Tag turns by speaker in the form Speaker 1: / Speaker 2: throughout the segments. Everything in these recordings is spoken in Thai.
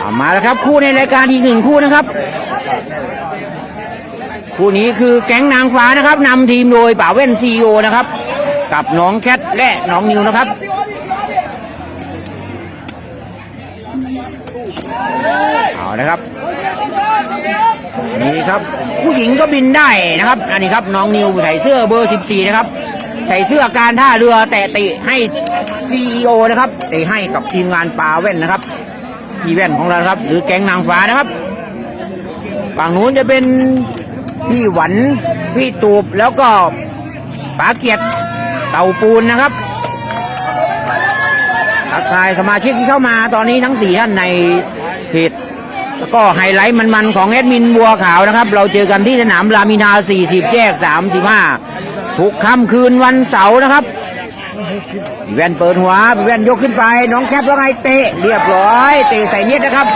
Speaker 1: เอามาแล้วครับคู่ในรายการอีกหนึ่งคู่นะครับ คู่นี้คือแก๊งนางฟ้านะครับนำทีมโดยป่าเว่นซีโอนะครับ กับน้องแคทและน้องนิวนะครับเอานะครับ นี่ครับ ผู้หญิงก็บินได้นะครับ อันนี้ครับน้องนิวใส่เสื้อเบอร์ 14 นะครับ ใส่เสื้อการท่าเรือแต่ติให้ซีโอนะครับติให้กับทีมงานปลาเว่นนะครับพีแว่นของเราครับ หรือแก๊งนางฟ้านะครับฝั่งนู้นจะเป็นพี่หวันพี่ตูบแล้วก็ป๋าเกียรติเต่าปูนนะครับทักทายสมาชิกที่เข้ามาตอนนี้ทั้งสี่ท่านในเพจ แล้วก็ไฮไลท์มันๆของแอดมินบัวขาวนะครับ เราเจอกันที่สนามรามินทา40 แยก 35 ทุกค่ำคืนวันเสาร์นะครับแว่นเปิดหัวแว่นยกขึ้นไป น้องแคทว่าไงเตะเรียบร้อย เตะใส่เน็ตนะครับ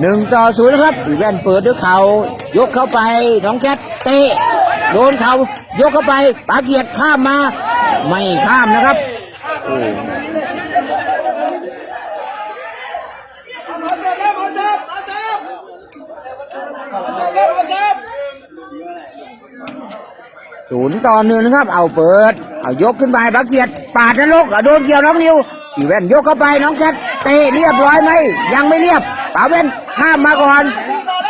Speaker 1: หนึ่งต่อศูนย์ครับอีแว่นเปิดด้วยเขายกเข้าไปน้องแคทเตะโดนเขายกเข้าไปปาเกียรติข้ามมา ไม่ข้ามนะครับศูนย์ต่อหนึ่งนะครับ เอาเปิด เอายกขึ้นไปปาเกียรติปาดนรกโดนเกี่ยวน้องนิวอีแว่นยกเข้าไปน้องแคทเตะเรียบร้อยไหมยังไม่เรียบปาเว่น ข้ามมาก่อน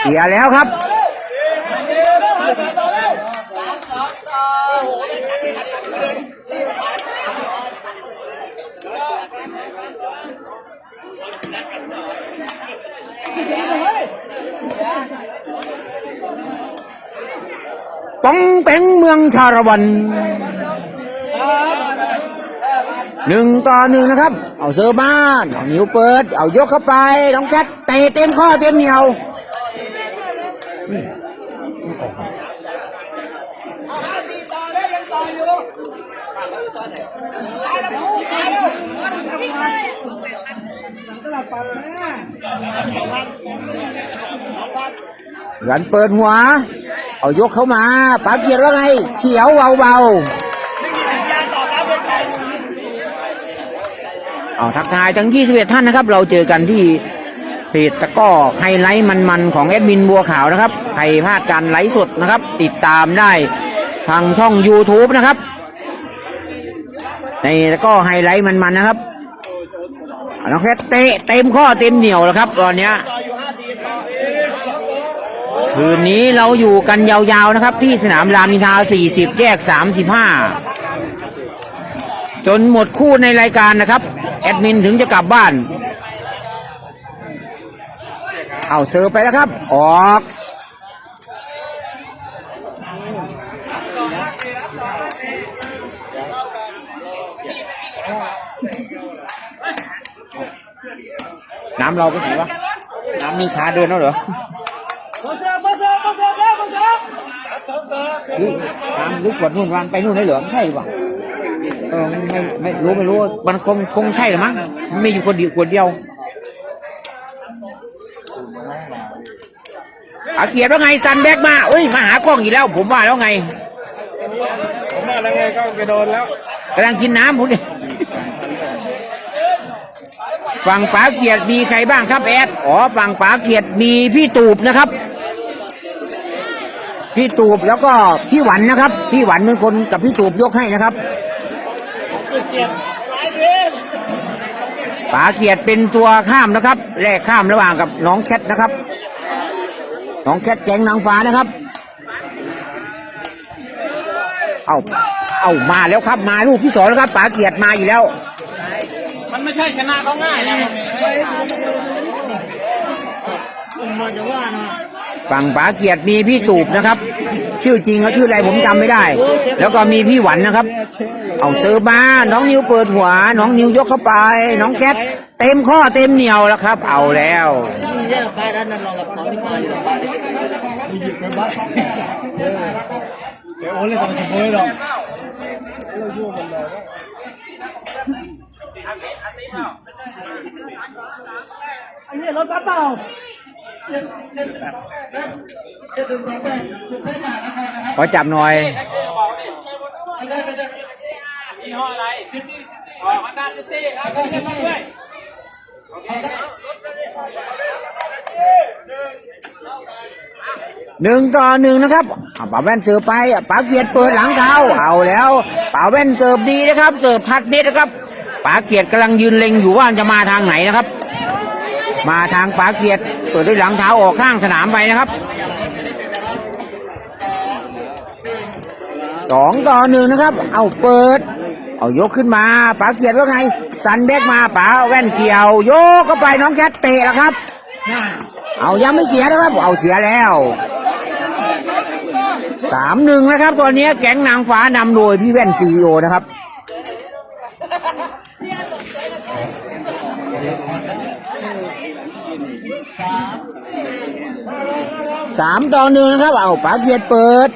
Speaker 1: เสียแล้วครับป้องแปงเมืองชาละวันหนึ่งต่อหนึ่งนะครับ เอาเซอร์บ้านเอานิ้วเปิด เอายกเข้าไปน้องแคท เตะเต็มข้อเต็มเหนียวหลันเปิดหัว เอายกเข้ามาปาเกียรติว่าไง เขียวเบาๆเอาทักทายทั้ง 21 ท่านนะครับ เราเจอกันที่ จตะก้อไฮไลท์มันๆของแอดมินบัวขาวนะครับใครพลาดการไลฟ์สดนะครับ ติดตามได้ทางช่อง YouTube นะครับ ในตะก้อไฮไลท์มันๆนะครับน้องแค่เตะเต็มข้อเต็มเหนียวแล้วครับ ตอนเนี้ยคืนนี้เราอยู่กันยาวๆนะครับ ที่สนามรามอินทรา40 แยก 35 จนหมดคู่ในรายการนะครับ แอดมินถึงจะกลับบ้าน เอาเสิร์ฟไปแล้วครับ ออก น้ำเราไปไหนวะ น้ำมีขาเดินแล้วเหรอน้ำลึกกว่านู่นวานไปนู่นได้เหรอไม่ใช่ปะเออไม่ไม่ไม่รู้ไม่รู้มันคงคงใช่หรือมั้งไม่อยู่คนเดียวคนเดียว อาเกียรติว่าไงซันแบกมาเอ้ยมาหากล้องอีกแล้ว ผมว่าแล้วไง
Speaker 2: ผมว่าแล้วไงก็ไปโดนแล้ว
Speaker 1: กำลังกินน้ำผมเนี่ยฝั่งป๋าเกียรติมีใครบ้างครับแอดอ๋อฝั่งป๋าเกียรติมีพี่ตูบนะครับ พี่ตูบแล้วก็พี่หวันนะครับ พี่หวันเป็นคนกับพี่ตูบยกให้นะครับป๋าเกียรติเป็นตัวข้ามนะครับแลกข้ามระหว่างกับน้องแคทนะครับ น้องแคทแกงนางฟ้านะครับ เอาเอามาแล้วครับมาลูกที่สองแล้วครับป๋าเกียรติมาอีกแล้ว
Speaker 2: มันไม่ใช่ชนะเขาง่ายนะ
Speaker 1: ฝั่งป๋าเกียรติมีพี่ตูบนะครับ ชื่อจริงเขาชื่ออะไรผมจำไม่ได้ แล้วก็มีพี่หวันนะครับ เอาเซอร์มาน้องนิวเปิดหัว น้องนิวยกเข้าไป น้องแคทเต็มข้อเต็มเหนียวแล้วครับ เอาแล้ว
Speaker 2: เดี๋ยวโอ้เลยทำสมบูรณ์หรอก
Speaker 3: อันนี้รถบัสเปล่า
Speaker 1: ขอจับหน่อย
Speaker 2: แท็กซี่บอกดิยี่ห้ออะไรอ๋อฮอนด้าซิตี้ครับเรียกมาด้วย
Speaker 1: หนึ่งต่อหนึ่งนะครับอะป๋าแว่นเสิร์ฟไปอะป๋าเกียรติเปิดหลังเท้าเอาแล้วป๋าแว่นเสิร์ฟดีนะครับ เสิร์ฟพัดเน็ตนะครับป๋าเกียรติกำลังยืนเล็งอยู่ว่าจะมาทางไหนนะครับ มาทางป๋าเกียรติเปิดด้วยหลังเท้าออกข้างสนามไปนะครับ สองต่อหนึ่งนะครับ เอาเปิด เอายกขึ้นมาป๋าเกียรติว่าไง สันแบกมาป๋าแว่นเกี่ยว โยกเข้าไปน้องแคทเตะแล้วครับ เอายังไม่เสียนะครับ เอาเสียแล้วสามหนึ่งนะครับ ตอนนี้แก๊งนางฟ้านำโดยพี่แว่นซีโอนะครับสามต่อหนึ่งนะครับ เอาป๋าเกียรติเปิด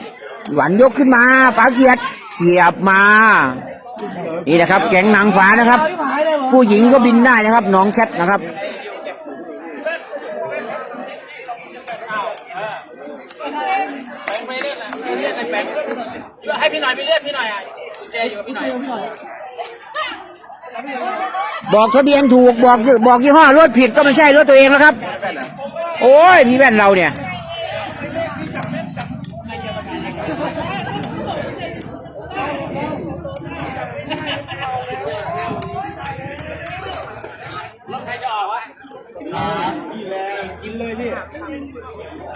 Speaker 1: หวันยกขึ้นมาป๋าเกียรติเสียบมา นี่นะครับ แก๊งนางฟ้านะครับ ผู้หญิงก็บินได้นะครับ น้องแคทนะครับ
Speaker 2: แบงค์ไปเล่นนะไปเล่นในแบงค์ให้พี่หน่อยไปเล่นพี่หน่อยอะกุญแจอยู่กับพี่หน่อย
Speaker 1: บอกทะเบียนถูกบอกบอกยี่ห้อรถผิดก็ไม่ใช่รถตัวเองแล้วครับ โอ้ยพี่แว่นเราเนี่ย
Speaker 2: รถใครจะออกวะ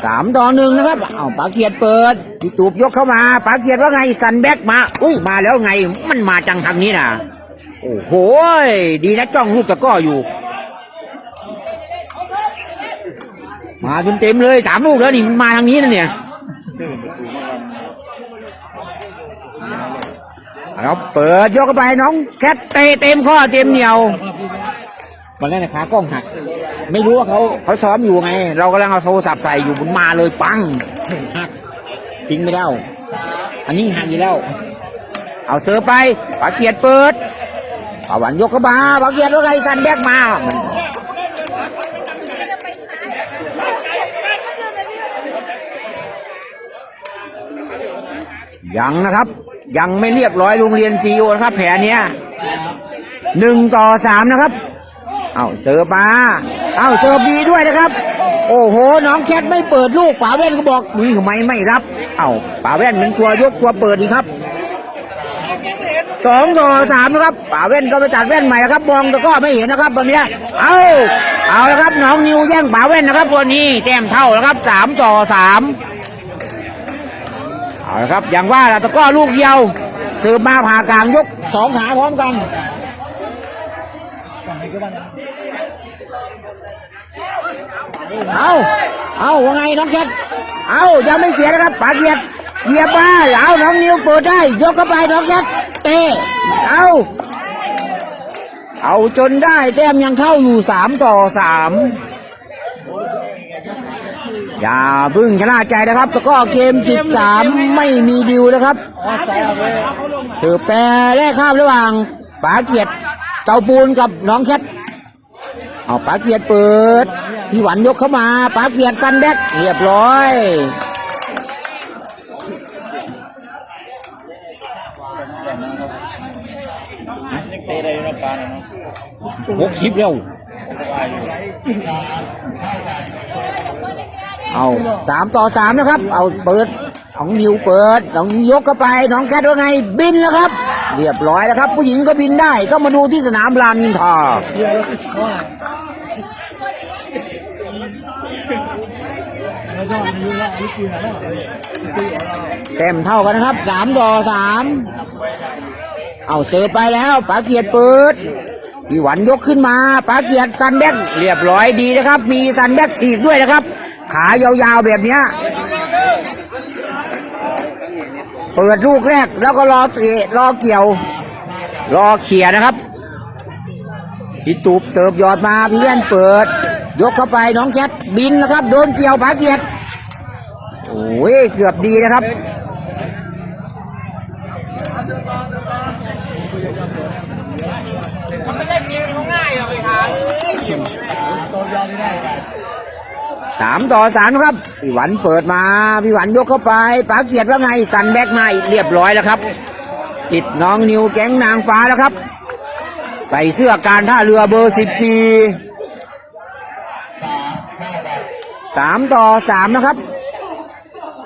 Speaker 1: สามต่อหนึ่งนะครับเอาปาเกียรติเปิดพี่ตูบยกเข้ามาปาเกียรติว่าไงสันแบ็กมาอุ้ยมาแล้วไงมันมาจังทางนี้นะโอ้โหดีนะจ้องลูกตะก้ออยู่ มาเต็มเต็มเลยสามลูกแล้วนี่มันมาทางนี้นะเนี่ยเอาเปิดยกไปน้องแคทเตะเต็มข้อเต็มเหนียวตอนแรกนะขากล้องหัก ไม่รู้ว่าเขาเขาซ้อมอยู่ไง เรากำลังเอาโทรศัพท์ใส่อยู่มันมาเลยปังหักทิ้งไม่ได้อันนี้หักอยู่แล้ว เอาเสือไปปาเกียรติเปิดปาวันยกเข้ามาปาเกียรติว่าไงสันแบกมายังนะครับ ยังไม่เรียบร้อยโรงเรียนซีโอครับ แผลเนี้ยหนึ่งต่อสามนะครับ เอาเสิร์ฟมา เอาเสิร์ฟดีด้วยนะครับ โอ้โห น้องแคทไม่เปิดลูกป๋าแว่นก็บอกนี่ทำไมไม่รับ เอาป๋าแว่นเป็นตัวยกตัวเปิดดีครับสองต่อสามนะครับป๋าแว่นก็ไปตัดแว่นใหม่นะครับมองแต่ก็ไม่เห็นนะครับตอนนี้เอาเอาแล้วครับน้องนิวแย่งป๋าแว่นนะครับตัวนี้แต้มเท่าแล้วครับสามต่อสามเอาละครับอย่างว่าตะก้อลูกเดียวเสิร์ฟมาผ่ากลางยกสองขาพร้อมกัน เอาเอาว่าไงน้องแคทเอายังไม่เสียนะครับป๋าเกียรติเหยียบมาเอาน้องนิวเปิดได้ ยกเข้าไปน้องแคทเตะเอาเอาจนได้แต้มยังเข้าอยู่สามต่อสามอย่าพึ่งชนะใจนะครับแล้วก็เกมสิบสามไม่มีดิวนะครับสืบแปรแรกข้ามระหว่างป๋าเกียรติเจ้าปูนกับน้องแคท เอาปาเกียรติเปิดพี่หวันยกเข้ามาปาเกียรติซันแบกเรียบร้อยหกชิปเร็วเอาสามต่อสามนะครับ เอาเปิดของนิวเปิดน้องยกเข้าไปน้องแคทว่าไงบินแล้วครับ เรียบร้อยแล้วครับ ผู้หญิงก็บินได้ ก็มาดูที่สนามรามอินท ราเต็มเท่ากันนะครับสามต่อสามเอาเสิร์ฟไปแล้วปาเกียรติเปิดพี่หวันยกขึ้นมาปาเกียรติซันแบ็กเรียบร้อยดีนะครับ มีซันแบ็กฉีกด้วยนะครับ ขายาวๆแบบเนี้ยเปิดลูกแรกแล้วก็รอเตะรอเกี่ยว รอเขี่ยนะครับพี่ตูบเสิร์ฟยอดมาพี่แว่นเปิด ยกเข้าไปน้องแคทบินนะครับ โดนเกี่ยวปาเกียรติ อ้ยเกือบดีนะครับ
Speaker 2: มันไม่เล่นเกมง่ายหรอกไปห
Speaker 1: สามต่อสามครับ พี่หวันเปิดมา พี่หวันยกเข้าไปป๋าเกียรติว่าไง สันแบกมาเรียบร้อยแล้วครับ ติดน้องนิวแก๊งนางฟ้าแล้วครับ ใส่เสื้อการท่าเรือเบอร์สิบสี่สามต่อสามนะครับ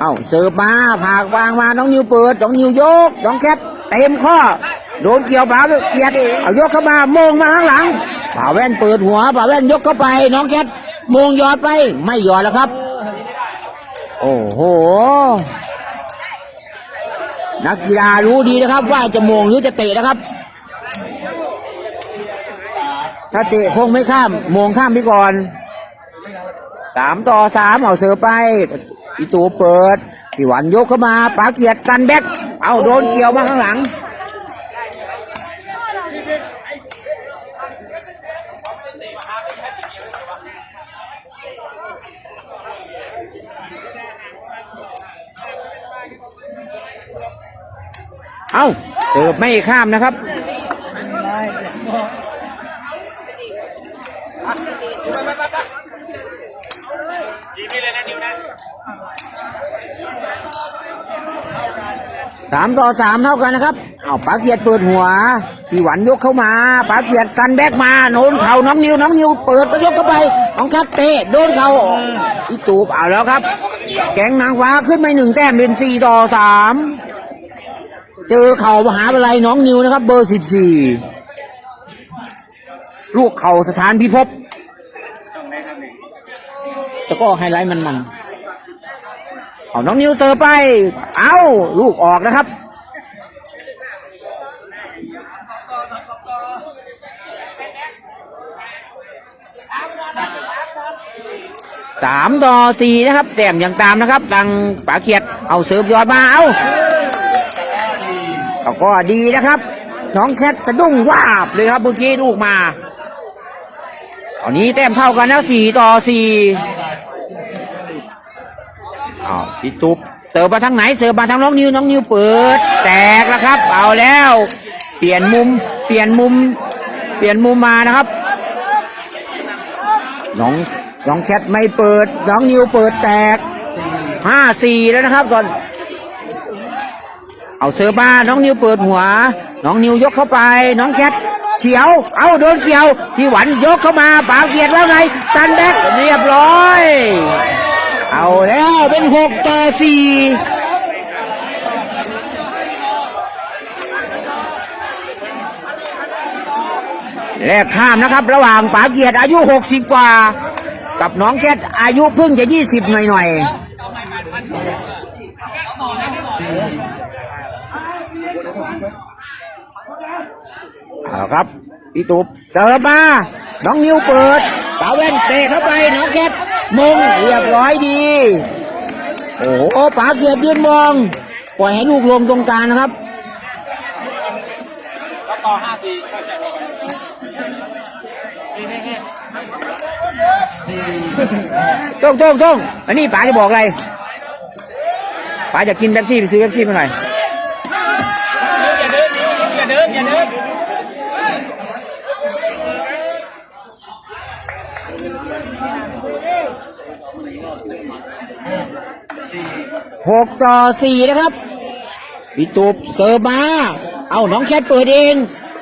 Speaker 1: เอาเสิร์ฟมาผากวางมาน้องนิวเปิดน้องนิวยกน้องแคทเต็มข้อโดนเกี่ยวป๋าเกียรติเอายกเข้ามามงมาข้างหลังป่าแว่นเปิดหัวป่าแว่นยกเข้าไป น้องแคทมงยอดไป ไม่ยอดแล้วครับ โอ้โหนักกีฬารู้ดีนะครับ ว่าจะมงหรือจะเตะนะครับ ถ้าเตะคงไม่ข้ามมงข้ามไปก่อนสามต่อสามเอาเสือไป อีตูเปิดพี่หวันยกเข้ามาปาเกียรติซันแบ็กเอาโดนเกี่ยวมาข้างหลัง เอาเติบไม่ข้ามนะครับ
Speaker 2: ยิงพี่เลยนะนิวนะ
Speaker 1: สามต่อสามเท่ากันนะครับ เอาปาเกียรติเปิดหัวพี่หวันยกเข้ามาปาเกียรติซันแบกมาโน้นเข่าน้องนิวน้องนิวเปิดก็ยกเข้าไปน้องคัดเตะโดนเข่าอีตูบเอาแล้วครับ แกงนางฟ้าขึ้นไปหนึ่งแต้มเป็นสี่ต่อสามเจอเข่ามหาวิทยาลัยน้องนิวนะครับ เบอร์สิบสี่ลูกเข่าสถานพิภพจะก็ไฮไลท์มันมัน เอาน้องนิวเซอร์ไป เอาลูกออกนะครับ สามต่อสี่นะครับ แต้มยังตามนะครับตังป๋าเขียด เอาเสิร์ฟยอดมา เอาเอาก็ดีนะครับ น้องแคทสะดุ้งวาบเลยครับเมื่อกี้ลูกมา ตอนนี้แต้มเท่ากันแล้วสี่ต่อสี่ อ้าวพี่ตุ๊บเสิร์ฟมาทางไหนเสิร์ฟมาทางน้องนิวน้องนิวเปิด แตกแล้วครับ เอาแล้ว เปลี่ยนมุม เปลี่ยนมุม เปลี่ยนมุมมานะครับ น้องน้องแคทไม่เปิด น้องนิวเปิดแตกห้าสี่แล้วนะครับก่อน เอาเสิร์ฟมาน้องนิวเปิดหัว น้องนิวยกเข้าไป น้องแคทเฉียว เอาโดนเกี่ยว พี่หวันยกเข้ามาปาเกียรติว่าไงซันแบ็กเรียบร้อย เอาแล้วเป็นหกต่อสี่แลกข้ามนะครับ ระหว่างป๋าเกียรติอายุหกสิบกว่า กับน้องแคทอายุเพิ่งจะยี่สิบหน่อยๆเอาครับพี่ตุบเสิร์ฟมา น้องนิวเปิดป๋าแว่นเตะเข้าไป น้องแคท มงเรียบร้อยดี โอ้โหป๋าเกียรติยืนมอง ปล่อยให้ลูกลงตรงกลางนะครับ
Speaker 2: แล้วต่อห้าสี่
Speaker 1: ต้องต้องต้องอันนี้ป๋าจะบอกอะไรป๋าจะกินเป๊ปซี่ไปซื้อเป๊ปซี่มาหน่อย หกต่อสี่นะครับพี่ตูบเสิร์ฟมา เอาน้องแคทเปิดเอง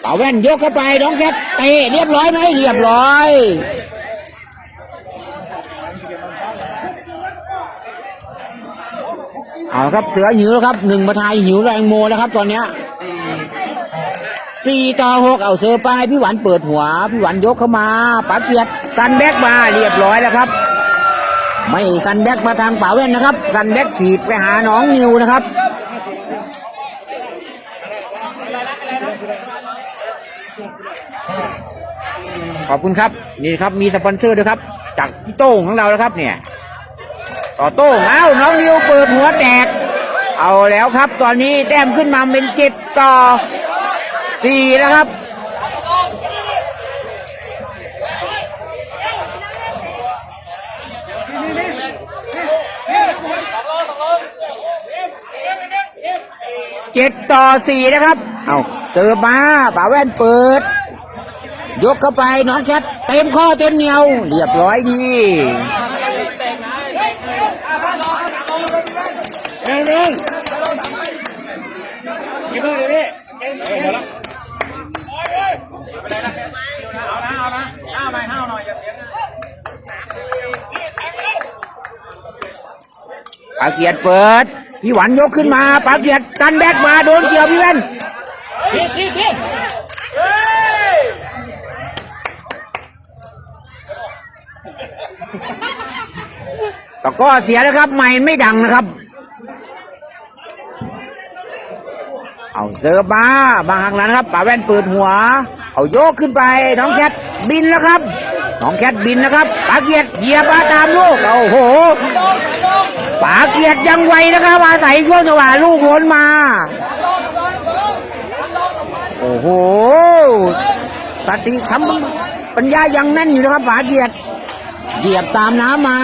Speaker 1: ป๋าแว่นยกเข้าไปน้องแคทเตะเรียบร้อยไหมเรียบร้อยเอาครับเสือหิวแล้วครับหนึ่งมาทายหิวแรงโมแล้วครับ ตอนเนี้ยสี่ต่อหกเอาเสือไปพี่หวันเปิดหัว พี่หวันยกเข้ามาป๋าเกียรติซันแบ็กมาเรียบร้อยแล้วครับ ไม่ซันแบ็กมาทางป่าแว่นนะครับซันแบ็กฉีดไปหาน้องนิวนะครับขอบคุณครับ นี่ครับมีสปอนเซอร์ด้วยครับ จากพี่โต้งของเราแล้วครับ เนี่ย ต่อโต้งเอ้าน้องนิวเปิดหัวแตกเอาแล้วครับ ตอนนี้แต้มขึ้นมาเป็นเจ็ดต่อสี่แล้วครับ เจ็ดต่อสี่นะครับ เอาเสิร์ฟมาป่าแว่นเปิด ยกเข้าไปน้องแคทเต็มข้อเต็มเหนียว เรียบร้อยดี
Speaker 2: นี่เอ็านะเอานะห้วยห้าวหยเสี
Speaker 1: ปาเกียรติเปิด พี่หวันยกขึ้นมาปาเกียรติ กันแบกมาโดนเกี่ยวพี่แว่น
Speaker 2: ทีทีทีเฮ้ย
Speaker 1: ตะก้อเสียแล้วครับ ไม่ไม่ดังนะครับ เอาเสิร์ฟมาบางครั้งนั้นครับป่าแว่นเปิดหัว เอาโยกขึ้นไป น้องแคทบินแล้วครับ น้องแคทบินนะครับปาเกียรติเหยียบมาตามลูกโอ้โห ปาเกียรติยังไวนะครับอาศัยช่วงจังหวะลูกล้นมา โอ้โหสติสัมปัญญายังแน่นอยู่นะครับปาเกียรติเหยียบตามน้ำมา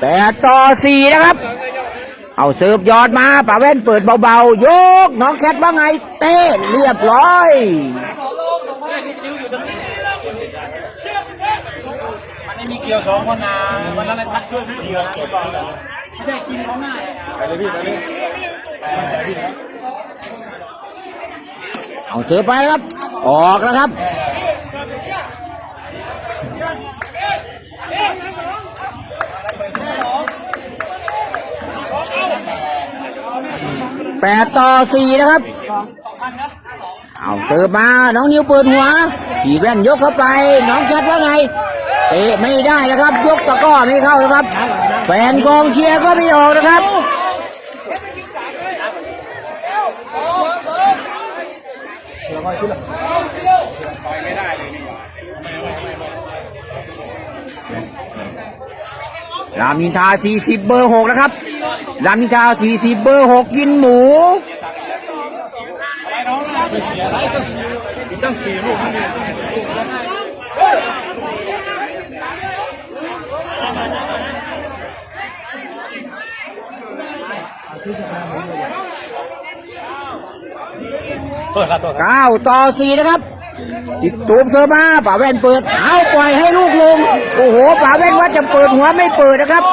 Speaker 1: แปดต่อสี่นะครับ เอาเสิร์ฟยอดมาป่าแว่นเปิดเบาๆ ยก น้องแคทว่าไง เต้เรียบร้อย
Speaker 2: มันไม่มีเกี่ยวสองคนนะวันนั้นไอ้พัดช่วยพี่เดียวนะไม่ได้กินเขาหน้าไปเลยพี่ไปเลย
Speaker 1: เอาเสิร์ฟไปครับ ออกแล้วครับ แปดต่อสี่นะครับเอาเสิร์ฟมาน้องนิวเปิดหัวผีแว่นยกเข้าไป น้องแคทว่าไงเตะไม่ได้นะครับ ยกตะก้อไม่เข้านะครับ แฟนกองเชียร์ก็ไม่ออกนะครับรามินทรา40 เบอร์ 6 นะครับ รามอินทรา40เบอร์6กินหมู
Speaker 2: โทษครับโทษครับ
Speaker 1: 9ต่นะครับอีกตูมเซอร์มาป่าแว่นเปิด เอาปล่อยให้ลูกลง โอ้โหป่าแว่นว่าจะเปิดหัวไม่เปิดนะครับ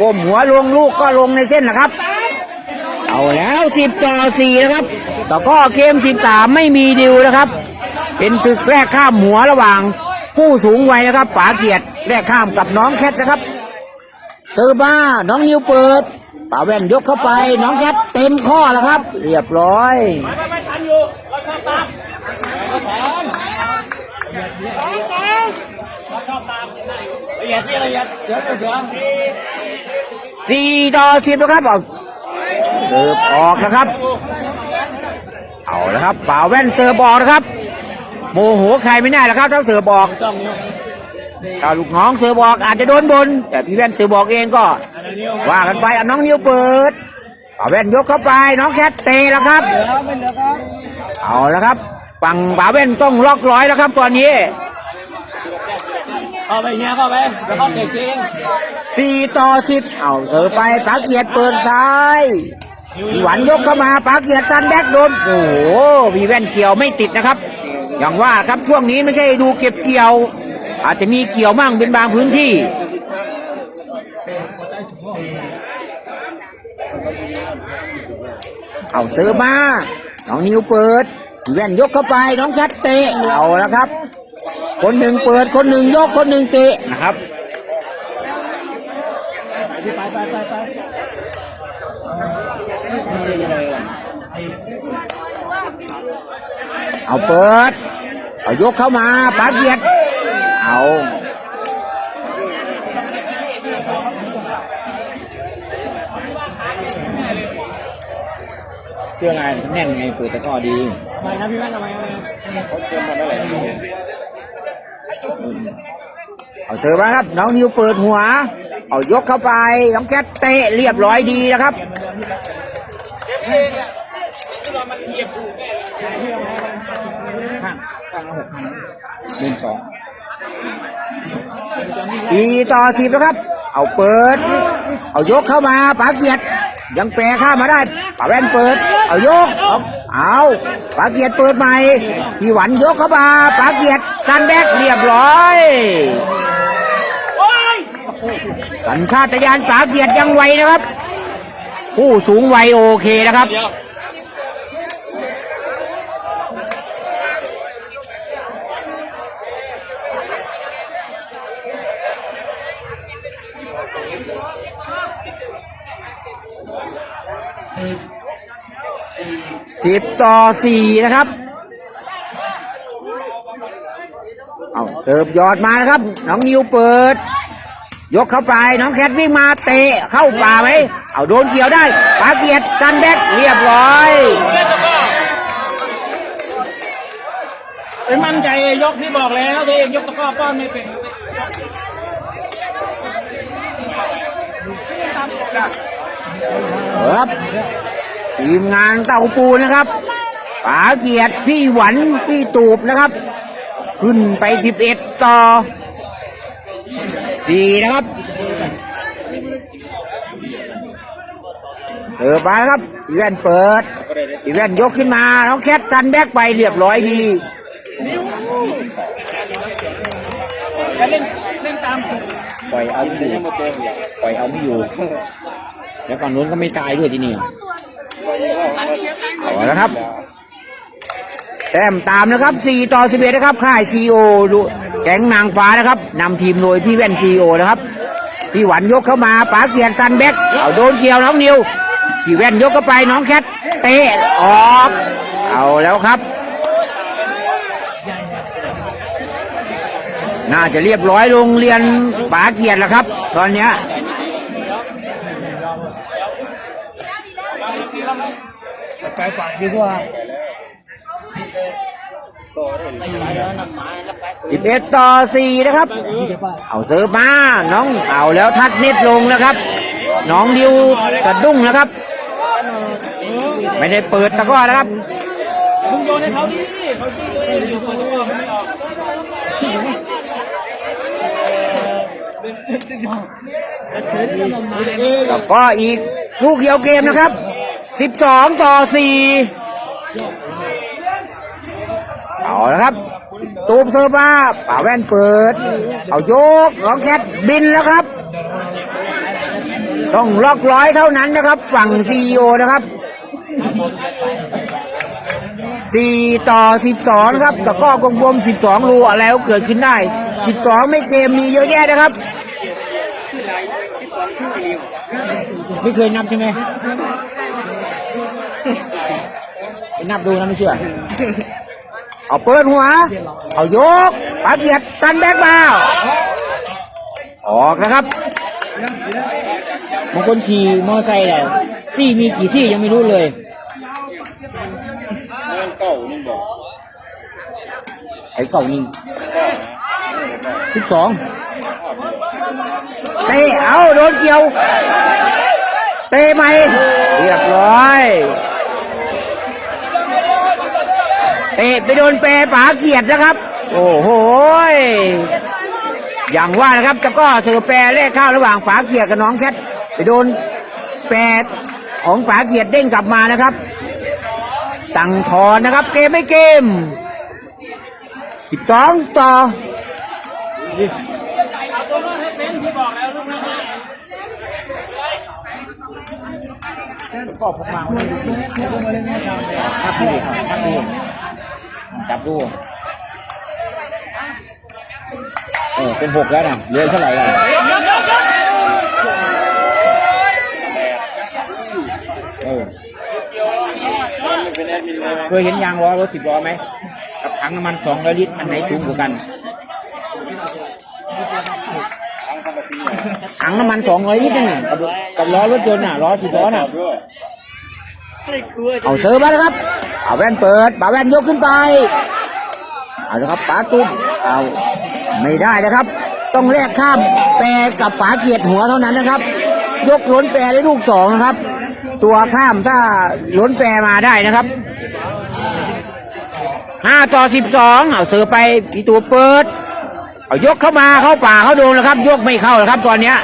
Speaker 1: ก้มหัวลงลูกก็ลงในเส้นนะครับ เอาแล้ว10ต่อ4นะครับต่อก็เกม13ไม่มีดิวนะครับ เป็นศึกแรกข้ามหัวระหว่าง ผู้สูงวัยนะครับป๋าเกียรติแรกข้ามกับน้องแคทนะครับเซอร์บ้าน้องนิวเปิดป่าแว่นยกเข้าไป น้องแคทเต็มข้อแล้วครับ เรียบร้อย
Speaker 2: ไม่ไม่ไม่ทันอยู่เราชอบตามเราชอบตามละเอียดละเอียดเสือเสือ
Speaker 1: สี่ต่อสิบนะครับเอาเสิร์ฟออกนะครับ เอาละครับป่าแว่นเสิร์ฟออกนะครับ โมโหใครไม่ได้ล้วครับถ้าเสิร์ฟออก
Speaker 2: จ้องนิ้ว
Speaker 1: ถ้าลูกน้องเสิร์ฟออกอาจจะโดนบน แต่พี่แว่นเสิร์ฟออกเองก็
Speaker 2: ว่า
Speaker 1: กันไปอะน้องนิวเปิดป่าแว่นยกเข้าไปน้องแคทเตะแล้วครับ
Speaker 2: เอไม่เหลือครับ
Speaker 1: เอาละครับฝั่งป่าแว่นต้องล็อกร้อยแล้วครับตอนนี้
Speaker 2: เข้าไปเฮียเข้าไปเดี๋ยวเข้าเตะซิง
Speaker 1: สี่ต่อสิบเอาเสิร์ไปปาเกียรติเปิดซ้ายหวันยกเข้ามาปาเกียรติซันแบ็กโดนโอ้โหพีแว่นเกี่ยวไม่ติดนะครับ อย่างว่าครับช่วงนี้ไม่ใช่ดูเก็บเกี่ยว อาจจะมีเกี่ยวมั่งเป็นบางพื้นที่เอาเสิร์มา น้องนิวเปิด แว่นยกเข้าไป น้องชัดเตะ เอาแล้วครับ คนหนึ่งเปิดคนหนึ่งยกคนหนึ่งเตะนะครับ
Speaker 2: ไปไปไปไป
Speaker 1: เอาเปิด เอายกเข้ามาปาเกียรติเอาเสื้อลายมันแน่นไงเปิดตะกร้อดี
Speaker 2: ทำไมครับพี่แม่ทำไม
Speaker 1: เเอาเธอมาครับ น้องนิวเปิดหัว เอายกเข้าไปน้องแคทเตะเรียบร้อยดีนะครับข้างข้างละหกพันหนึ่งสองอีต่อสิบนะครับ เอาเปิด เอายกเข้ามาป๋าเกียรติยังแปรข้ามมาได้ป๋าแว่นเปิด เอายก เอาเอาปาเกียรติเปิดใหม่พี่หวันยกเข้ามาปาเกียรติซันแบกเรียบร้อยสัญชาตญาณปาเกียรติยังไวนะครับ ผู้สูงวัยโอเคนะครับ สิบต่อสี่นะครับ เอาเสิร์ฟหยอดมานะครับ น้องนิวเปิด ยกเข้าไปน้องแคทวิ่งมาเตะเข้าป่าไหมเอาโดนเกี่ยวได้ปาเกียรติกันแบกเรียบร้อย
Speaker 2: เอ้ยมั่นใจยกที่บอกแล้วตัวเองยกตะกร้อป้อนไม่เป็น
Speaker 1: ครับ ทีมงานเต่าปูนะครับป๋าเกียรติพี่หวันพี่ตูบนะครับ ขึ้นไปสิบเอ็ดต่อสี่นะครับเสิร์ฟมาครับอีแวนเปิดอีแวนยกขึ้นมาน้องแคทกันแบกไปเรียบร้อยดี
Speaker 2: เล่นเล่นตาม
Speaker 1: ปล่อยเอาไม่อยู่ปล่อยเอาไม่อยู่ แล้วฝั่งนู้นก็ไม่ตายด้วยทีนี้ เอาแล้วครับ แต้มตามนะครับ 4 ต่อ 11 นะครับ ค่ายซีโอแก๊งนางฟ้านะครับนำทีมโดยพี่แว่นซีโอนะครับ พี่หวันยกเข้ามาป๋าเกียรติซันแบ็กเอาโดนเกี่ยวน้องนิว พี่แว่นยกเข้าไปน้องแคทเตะออก เอาแล้วครับ น่าจะเรียบร้อยโรงเรียนป๋าเกียรติแล้วครับ ตอนเนี้ย
Speaker 3: ไปปากดีกว่า
Speaker 1: สิบเอ็ดต่อสี่นะครับ เอาเสิร์ฟมาน้องเอาแล้วทัดนิดลงแล้วครับ น้องดิวสะดุ้งนะครับ ไม่ได้เปิดตะกร้อนะครับ
Speaker 2: มึงโยนให้เขาดิเขาชี้ตัวเองอยู่ตัวตะกร้อมันไม่ออก
Speaker 1: แล้วก็อีกลูกเดียวเกมนะครับ 12ต่อ4เอาละครับ ตูมเซอร์มาป่าแว่นเปิด เอาโยกน้องแคทบินแล้วครับ ต้องล็อกร้อยเท่านั้นนะครับ ฝั่งซีโอนะครับ4ต่อ12นะครับตะก้อกลมๆ12รูอะไรก็เกิดขึ้นได้12ไม่เกมมีเยอะแยะนะครับ ไม่เคยนับใช่ไหม ไปนับดูนะไม่เชื่อ เอาเปิดหัว เอายกปาเกียรติตันแบกมาออกนะครับบางคนขี่มอเตอร์ไซค์เนี่ยซี่มีกี่ซี่ยังไม่รู้เลยไอ้เก่ายิงสิบสองเตะเอาโดนเกี่ยว เตะไหมเรียบร้อย เตะไปโดนแปรป๋าเกียรตินะครับ โอ้โหยอย่างว่านะครับจะก็เธอแปรแลกข้าระหว่างป๋าเกียรติกับน้องแคทไปโดนแปรของป๋าเกียรติเด้งกลับมานะครับตั้งทอนนะครับ เกมไม่เกม12ต่อ
Speaker 2: เอาตัวนั้นให้เป็นที่บอกแล้วลูกนะ
Speaker 1: ก็พกมาวันนี้ครับครับพี่ จับดูเออเป็นหกแล้วนะเหลือเท่าไหร่กันเออเคยเห็นยางล้อรถสิบล้อไหมกับถังน้ำมันสองร้อยลิตรอันไหนสูงกว่ากันถังน้ำมันสองร้อยลิตรน่ะกับกับล้อรถยนต์น่ะล้อสิบล้อน่ะเอาเซิร์ฟมาแล้วครับ เอาแว่นเปิดป่าแว่นยกขึ้นไป เอาละครับป๋าตุ้มเอาไม่ได้นะครับ ต้องแลกข้ามแปรกับป๋าเกียรติหัวเท่านั้นนะครับ ยกล้นแปรได้ลูกสองนะครับ ตัวข้ามถ้าล้นแปรมาได้นะครับห้าต่อสิบสองเอาเสือไปพี่ตัวเปิด เอายกเข้ามาเข้าป่าเข้าโดนแล้วครับ ยกไม่เข้าแล้วครับตอนเนี้ย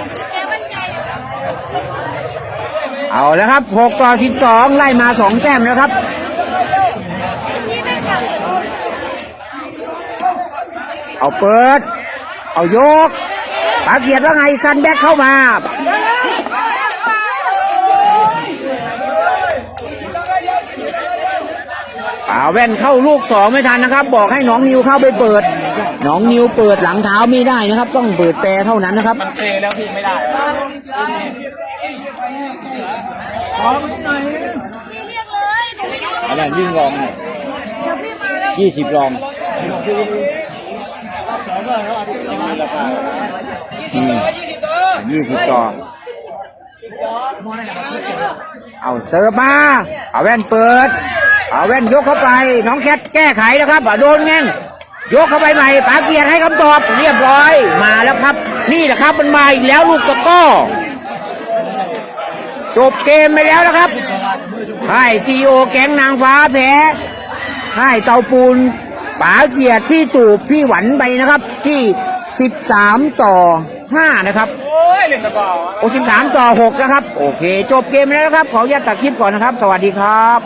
Speaker 1: เอาแล้วครับ6ต่อ12ไล่มา2แต้มแล้วครับ เอาเปิด เอายกปาเกียรติว่าไงซันแบ็กเข้ามาป่าแว่นเข้าลูกสองไม่ทันนะครับ บอกให้น้องนิวเข้าไปเปิด น้องนิวเปิดหลังเท้าไม่ได้นะครับ ต้องเปิดแปรเท่านั้นนะครับ
Speaker 2: มันเซแล้วพี่ไม่ได้
Speaker 1: อันนั้นยิ่งรองยี่สิบรอง ยี่สิบต่อเอาเสิร์ฟมา เอาแว่นเปิด เอาแว่นยกเข้าไป น้องแคทแก้ไขนะครับโดนแง่งยกเข้าไปใหม่ปาเกียรติให้คำตอบเรียบร้อย มาแล้วครับ นี่แหละครับมันมาอีกแล้วลูกตะก้อจบเกมไปแล้วนะครับค่ายซีโอแก๊งนางฟ้าแพ้ค่ายเตาปูน ป๋าเกียรติพี่ตูบพี่หวันไปนะครับ ที่ 13 ต่อ 5 นะครับ
Speaker 2: โอ้ยเล่นตะกร้อ
Speaker 1: โอ้13 ต่อ 6 นะครับ โอเค จบเกมแล้วนะครับ ขออนุญาตตัดคลิปก่อนนะครับ สวัสดีครับ